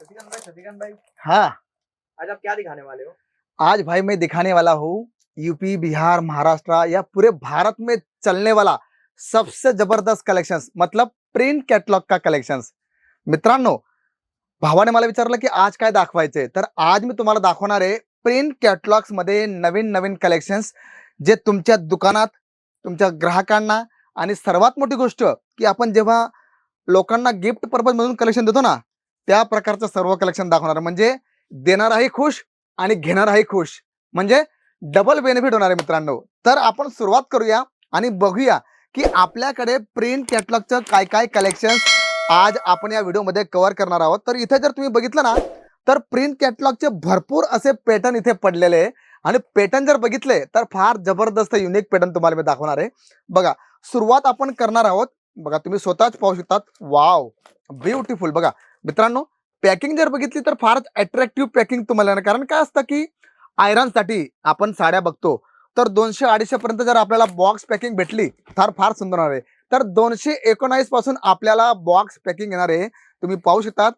शशिकांत भाई शशिकांत भाई। हाँ। आज आप क्या दिखाने वाले हो? आज भाई मैं दिखाने वाला हूँ यूपी बिहार महाराष्ट्र या पूरे भारत में चलने वाला सबसे जबरदस्त कलेक्शंस मतलब प्रिंट कॅटलॉग का कलेक्शंस मित्रांनो भावाने मला विचारलं की आज काय दाखवायचंय तर आज मी तुम्हाला दाखवणार आहे प्रिंट कॅटलॉग्समध्ये नवीन नवीन कलेक्शन्स जे तुमच्या दुकानात तुमच्या ग्राहकांना आणि सर्वात मोठी गोष्ट की आपण जेव्हा लोकांना गिफ्ट पर्पज मधून कलेक्शन देतो ना त्या प्रकारचं सर्व कलेक्शन दाखवणार. म्हणजे देणाराही खुश आणि घेणाराही खुश. म्हणजे डबल बेनिफिट होणार आहे मित्रांनो. तर आपण सुरुवात करूया आणि बघूया की आपल्याकडे प्रिंट कॅटलॉगचं काय काय कलेक्शन आज आपण या व्हिडिओमध्ये कव्हर करणार आहोत. तर इथे जर तुम्ही बघितलं ना तर प्रिंट कॅटलॉगचे भरपूर असे पॅटर्न इथे पडलेले आहे. आणि पॅटर्न जर बघितले तर फार जबरदस्त युनिक पॅटर्न तुम्हाला मी दाखवणार आहे. बघा सुरुवात आपण करणार आहोत बघा तुम्ही स्वतःच पाहू शकतात. वाव! ब्युटिफुल. बघा मित्रांनो पॅकिंग जर बघितली तर फारच अट्रॅक्टिव्ह पॅकिंग तुम्हाला येणार. कारण काय असतं की आयरनसाठी आपण साड्या बघतो तर दोनशे अडीचशे पर्यंत जर आपल्याला बॉक्स पॅकिंग भेटली तर फार सुंदर होणार आहे. तर दोनशे एकोणावीसपासून आपल्याला बॉक्स पॅकिंग येणार आहे. तुम्ही पाहू शकतात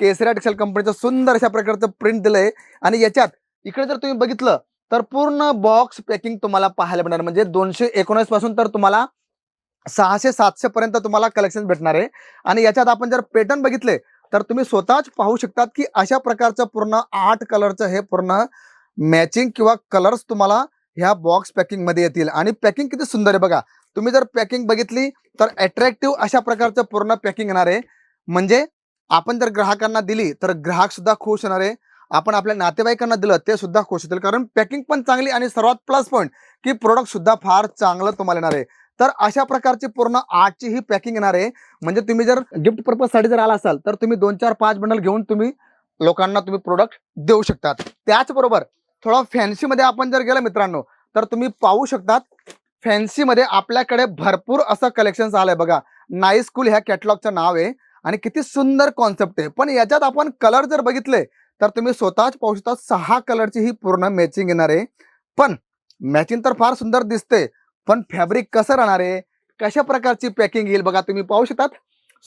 केसऱ्या टेक्सटाईल कंपनीचं सुंदर अशा प्रकारचं प्रिंट दिलंय. आणि याच्यात इकडे जर तुम्ही बघितलं तर पूर्ण बॉक्स पॅकिंग तुम्हाला पाहायला मिळणार. म्हणजे दोनशे एकोणीसपासून तर तुम्हाला सहाशे सातशे पर्यंत तुम्हाला कलेक्शन भेटणार आहे. आणि याच्यात आपण जर पॅटर्न बघितले तर तुम्ही स्वतःच पाहू शकतात की अशा प्रकारचं पूर्ण आठ कलरचं हे पूर्ण मॅचिंग किंवा कलर्स तुम्हाला ह्या बॉक्स पॅकिंगमध्ये येतील. आणि पॅकिंग किती सुंदर आहे बघा. तुम्ही जर पॅकिंग बघितली तर अट्रॅक्टिव्ह अशा प्रकारचं पूर्ण पॅकिंग येणार आहे. म्हणजे आपण जर ग्राहकांना दिली तर ग्राहक सुद्धा खुश होणार आहे. आपण आपल्या नातेवाईकांना दिलं ते सुद्धा खुश होतील. कारण पॅकिंग पण चांगली आणि सर्वात प्लस पॉईंट की प्रोडक्ट सुद्धा फार चांगलं तुम्हाला येणार आहे. तर अशा प्रकारची पूर्ण आठची ही पॅकिंग येणार आहे. म्हणजे तुम्ही जर गिफ्ट पर्पजसाठी जर आला असाल तर तुम्ही दोन चार पाच बंडल घेऊन तुम्ही लोकांना तुम्ही प्रोडक्ट देऊ शकतात. त्याचबरोबर थोडं फॅन्सीमध्ये आपण जर गेलं मित्रांनो तर तुम्ही पाहू शकतात फॅन्सीमध्ये आपल्याकडे भरपूर असं कलेक्शन आलंय बघा. नाई स्कूल ह्या कॅटलॉगचं नाव आहे आणि किती सुंदर कॉन्सेप्ट आहे. पण याच्यात आपण कलर जर बघितले तर तुम्ही स्वतःच पाहू शकता सहा कलरची ही पूर्ण मॅचिंग येणार आहे. पण मॅचिंग तर फार सुंदर दिसते पण फॅब्रिक कसं राहणार आहे? कशा प्रकारची पॅकिंग येईल बघा तुम्ही पाहू शकतात.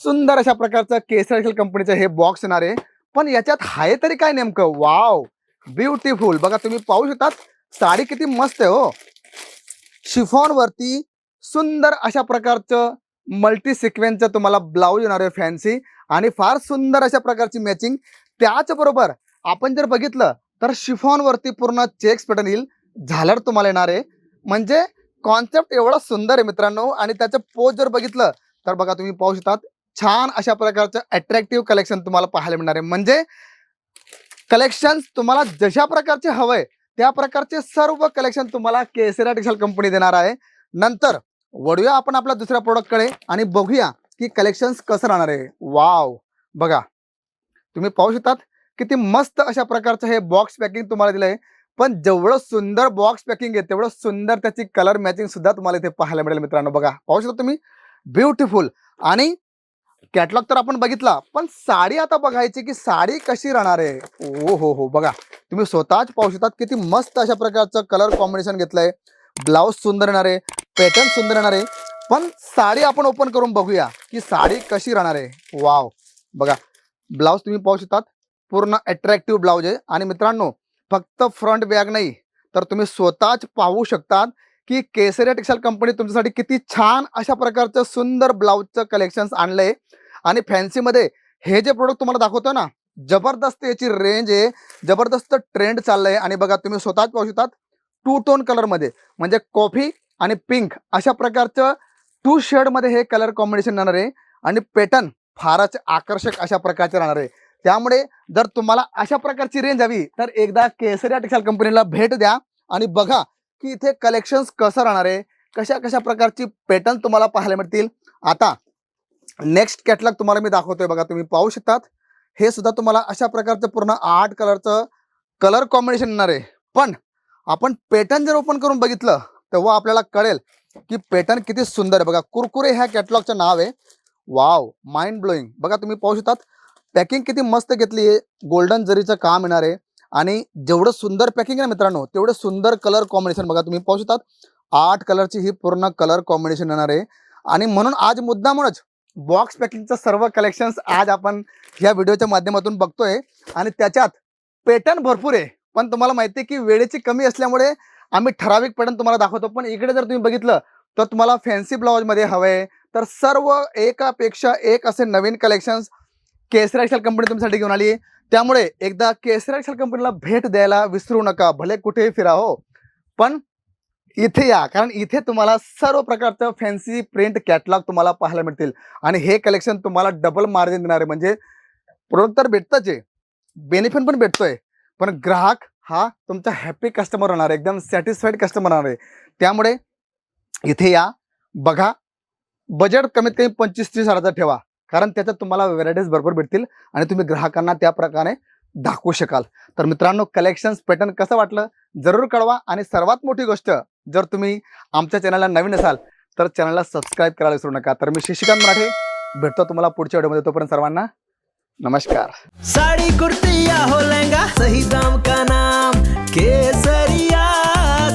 सुंदर अशा प्रकारचं केसर कंपनीचं हे बॉक्स येणार आहे. पण याच्यात आहे तरी काय नेमकं? वाव ब्युटिफुल बघा तुम्ही पाहू शकतात. साडी किती मस्त आहे हो. शिफॉन वरती सुंदर अशा प्रकारचं मल्टी सिक्वेन्सचं तुम्हाला ब्लाऊज येणार आहे फॅन्सी आणि फार सुंदर अशा प्रकारची मॅचिंग त्याचबरोबर आपण जर बघितलं तर शिफॉन वरती पूर्ण चेक्स पॅटर्न येईल. झालर तुम्हाला येणार आहे. म्हणजे कॉन्सेप्ट एवढा सुंदर आहे मित्रांनो आणि त्याचं पोज जर बघितलं तर बघा तुम्ही पाहू शकतात छान अशा प्रकारचं अट्रॅक्टिव्ह कलेक्शन तुम्हाला पाहायला मिळणार आहे. म्हणजे कलेक्शन तुम्हाला जशा प्रकारचे हवंय त्या प्रकारचे सर्व कलेक्शन तुम्हाला केसरा टेक्सटाईल कंपनी देणार आहे. नंतर वळूया आपण आपल्या दुसऱ्या प्रोडक्टकडे आणि बघूया की कलेक्शन कसं राहणार आहे. वाव बघा तुम्ही पाहू शकतात किती मस्त अशा प्रकारचं हे बॉक्स पॅकिंग तुम्हाला दिलंय. पण जेवढं सुंदर बॉक्स पॅकिंग आहे तेवढं सुंदर त्याची कलर मॅचिंग सुद्धा तुम्हाला इथे पाहायला मिळेल मित्रांनो. बघा पाहू शकता तुम्ही? ब्युटिफुल आणि कॅटलॉग तर आपण बघितला पण साडी आता बघायची की साडी कशी राहणार आहे? ओ हो हो बघा. तुम्ही स्वतःच पाहू शकतात किती मस्त अशा प्रकारचं कलर कॉम्बिनेशन घेतलंय. ब्लाऊज सुंदर येणार आहे पॅटर्न सुंदर येणार आहे. पण साडी आपण ओपन करून बघूया की साडी कशी राहणार आहे. वाव बघा ब्लाऊज तुम्ही पाहू शकतात. पूर्ण अट्रॅक्टिव्ह ब्लाऊज आहे. आणि मित्रांनो फक्त फ्रंट बॅग नाही तर तुम्ही स्वतःच पाहू शकतात की केसरिया टेक्सटाईल कंपनी तुमच्यासाठी किती छान अशा प्रकारचं सुंदर ब्लाऊजचं कलेक्शन्स आणलंय. आणि फॅन्सीमध्ये हे जे प्रोडक्ट तुम्हाला दाखवतो ना जबरदस्त याची रेंज आहे जबरदस्त ट्रेंड चाललंय. आणि बघा तुम्ही स्वतःच पाहू शकतात टू टोन कलरमध्ये म्हणजे कॉफी आणि पिंक अशा प्रकारचं टू शेडमध्ये हे कलर कॉम्बिनेशन राहणार आहे. आणि पॅटर्न फारच आकर्षक अशा प्रकारचे राहणार आहे. त्यामुळे जर तुम्हाला अशा प्रकारची रेंज हवी तर एकदा केसरिया टेक्सटाईल कंपनीला भेट द्या आणि बघा की इथे कलेक्शन्स कसं राहणार आहे कशा कशा प्रकारची पॅटर्न तुम्हाला पाहायला मिळतील. आता नेक्स्ट कॅटलॉग तुम्हाला मी दाखवतोय बघा तुम्ही पाहू शकतात. हे सुद्धा तुम्हाला अशा प्रकारचं पूर्ण आर्ट कलरचं कलर कॉम्बिनेशन येणार आहे. पण आपण पॅटर्न जर ओपन करून बघितलं तेव्हा आपल्याला कळेल की पॅटर्न किती सुंदर आहे. बघा कुरकुरे ह्या कॅटलॉगचं नाव आहे. वाव माइंड ब्लोईंग बघा तुम्ही पाहू शकतात. पॅकिंग किती मस्त घेतली आहे. गोल्डन जरीचं काम येणार आहे. आणि जेवढं सुंदर पॅकिंग आहे ना मित्रांनो तेवढं सुंदर कलर कॉम्बिनेशन बघा तुम्ही. पाहू शकतात आठ कलरची ही पूर्ण कलर कॉम्बिनेशन येणार आहे. आणि म्हणून आज मुद्दामूनच बॉक्स पॅकिंगचं सर्व कलेक्शन्स आज आपण या व्हिडिओच्या माध्यमातून बघतोय. आणि त्याच्यात पॅटर्न भरपूर आहे. पण तुम्हाला माहिती आहे की वेळेची कमी असल्यामुळे आम्ही ठराविक पॅटर्न तुम्हाला दाखवतो. पण इकडे जर तुम्ही बघितलं तर तुम्हाला फॅन्सी ब्लाउजमध्ये आहे तर सर्व एकापेक्षा एक असे नवीन कलेक्शन्स केसरा एक्सेल कंपनी तुमच्यासाठी घेऊन आली. त्यामुळे एकदा केसरा एक्सेल कंपनीला भेट द्यायला विसरू नका. भले कुठेही फिरा हो. पण इथे या. कारण इथे तुम्हाला सर्व प्रकारचं फॅन्सी प्रिंट कॅटलॉग तुम्हाला पाहायला मिळतील. आणि हे कलेक्शन तुम्हाला डबल मार्जिन देणार. आहे म्हणजे प्रोडक्ट तर भेटतच आहे. बेनिफिट पण भेटतोय. पण ग्राहक हा तुमचा हॅपी कस्टमर होणार आहे. एकदम सॅटिस्फाईड कस्टमर होणार आहे. त्यामुळे इथे या. बघा. बजेट कमीत कमी पंचवीस तीस हजाराचा ठेवा. कारण त्याच्यात तुम्हाला व्हेरायटीज भरपूर भेटतील आणि तुम्ही ग्राहकांना त्या प्रकारे दाखवू शकाल. तर मित्रांनो कलेक्शन्स पॅटर्न कसं वाटलं? जरूर कळवा. आणि सर्वात मोठी गोष्ट जर तुम्ही आमच्या चॅनलला नवीन असाल तर चॅनलला सबस्क्राईब करायला विसरू नका. तर मी शिशिकांत मराठे भेटतो तुम्हाला पुढच्या व्हिडिओमध्ये तोपर्यंत सर्वांना नमस्कार. साडी कुर्ती हो लहंगा सही दाम का नाम? केसरिया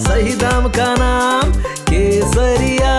सही दाम का नाम? केसरिया